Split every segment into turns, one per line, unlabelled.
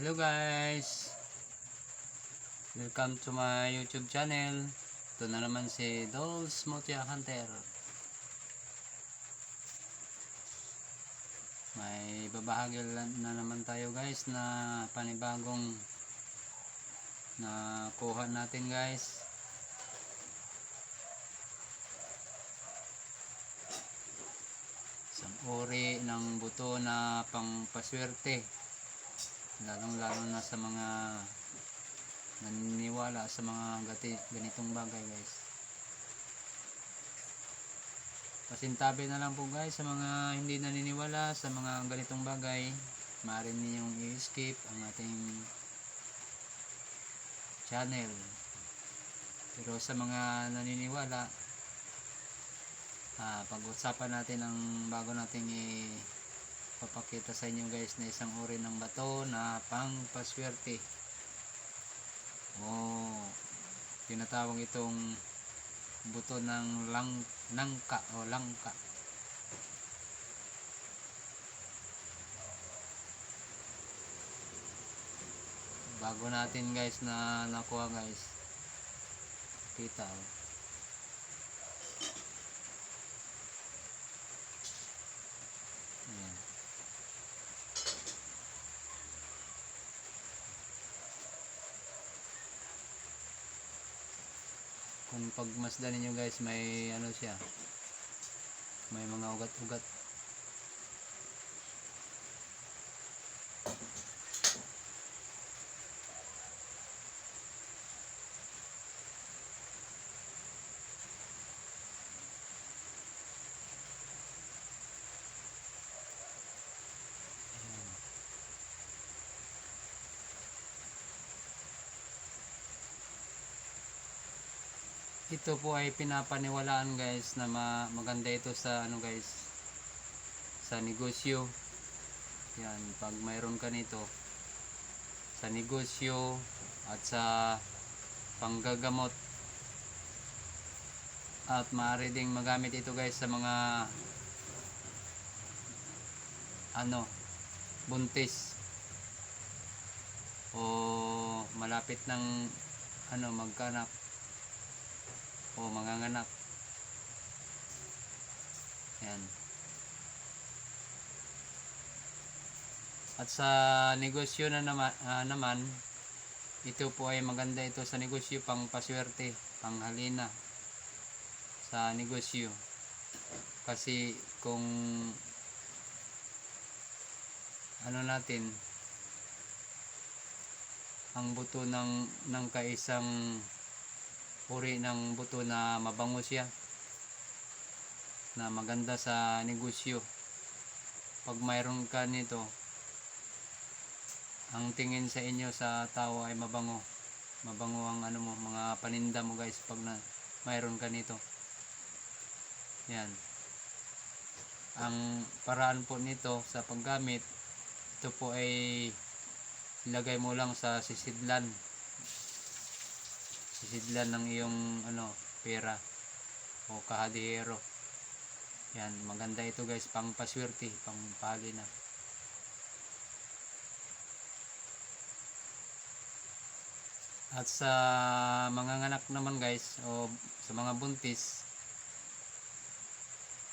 Hello guys! Welcome to my YouTube channel. Ito na naman si Dolls Motia Hunter. May babahagi na naman tayo guys na panibagong na kuha natin guys. Isang uri ng buto na pangpaswerte lalong lalo na sa mga naniniwala sa mga ganitong bagay guys. Pasintabi na lang po guys sa mga hindi naniniwala sa mga ganitong bagay. Maaari ninyong i-skip ang ating channel. Pero sa mga naniniwala ah, pag-usapan natin ang bago nating i papakita sa inyo guys na isang uri ng bato na pang paswerte oh tinatawag itong buto ng lang nangka o langka bago natin guys na nakuha guys kita oh. Kung pagmasdan ninyo guys may ano siya? May mga ugat-ugat ito po ay pinapaniwalaan guys na ma maganda ito sa ano guys sa negosyo. Yan pag mayroon ka nito sa negosyo at sa panggagamot. At maaari ding magamit ito guys sa mga ano buntis. O malapit ng ano magkanak o manganganak. Yan at sa negosyo na naman, ah, naman ito po ay maganda ito sa negosyo pang paswerte pang halina sa negosyo. Kasi kung ano natin ang buto ng ng kaisang uri ng buto na mabango siya na maganda sa negosyo. Pag mayroon ka nito ang tingin sa inyo sa tao ay mabango. Mabango ang ano mo mga paninda mo guys pag na mayroon ka nito. Yan. Ang paraan po nito sa paggamit ito po ay ilagay mo lang sa sisidlan sisidlan ng iyong ano pera o kahadihero. Yan maganda ito guys. Pang paswerte pang pali na. At sa mga nganak naman guys o sa mga buntis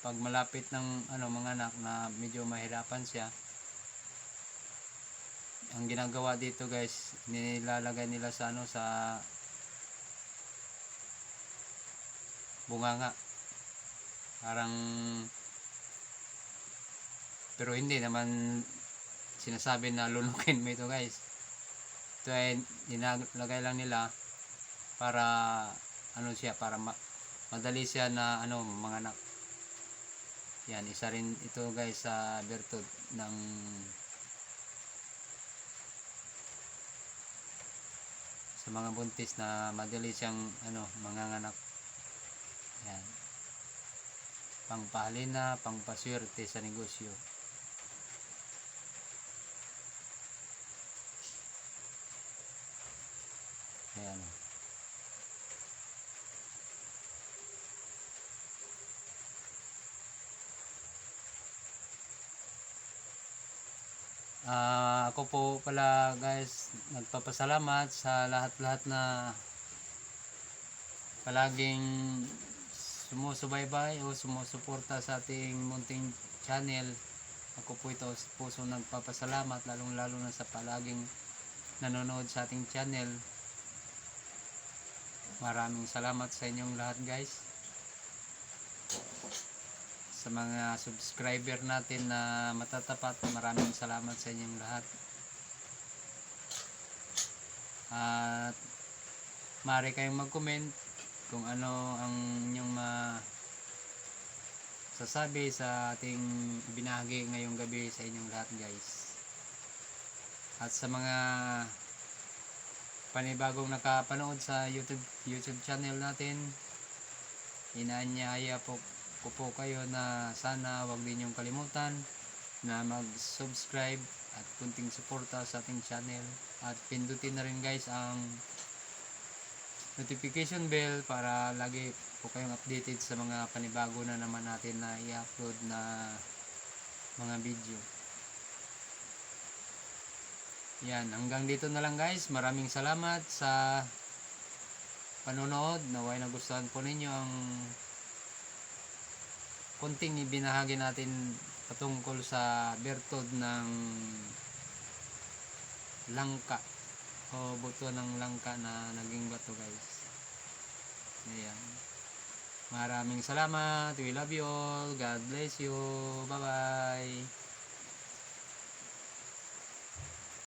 pag malapit ng ano mga anak na medyo mahirapan siya ang ginagawa dito guys nilalagay nila sa ano sa bunganga parang pero hindi naman sinasabi na lunukin mo ito guys. Ito ay ninalagay lang nila para ano siya para ma madali siya na ano mga anak. Yan isa rin ito guys sa bertud ng sa mga buntis na madali siyang ano manganganak yan pangpahalina pangpaswerte sa negosyo ayan. Ah, ako po pala guys, nagpapasalamat sa lahat-lahat na palaging sumusubaybay o sumusuporta sa ating munting channel. Ako po ito sa puso nagpapasalamat lalong lalo na sa palaging nanonood sa ating channel. Maraming salamat sa inyong lahat guys. Sa mga subscriber natin na matatapat, maraming salamat sa inyong lahat. At maaari kayong mag-comment kung ano ang inyong ma sasabi sa ating binahagi ngayong gabi sa inyong lahat guys. At sa mga panibagong nakapanood sa YouTube YouTube channel natin, inaanyaya po ko po kayo na sana wag din yung kalimutan na mag-subscribe at kunting suporta sa ating channel at pindutin na rin guys ang notification bell para lagi po kayong updated sa mga panibago na naman natin na i-upload na mga video. Yan, hanggang dito na lang guys. Maraming salamat sa panonood. Naway nagustuhan po ninyo ang konting ibinahagi natin patungkol sa bertod ng langka o buto ng langka na naging bato guys. Ayan. Maraming salamat. We love you all. God bless you. Bye-bye.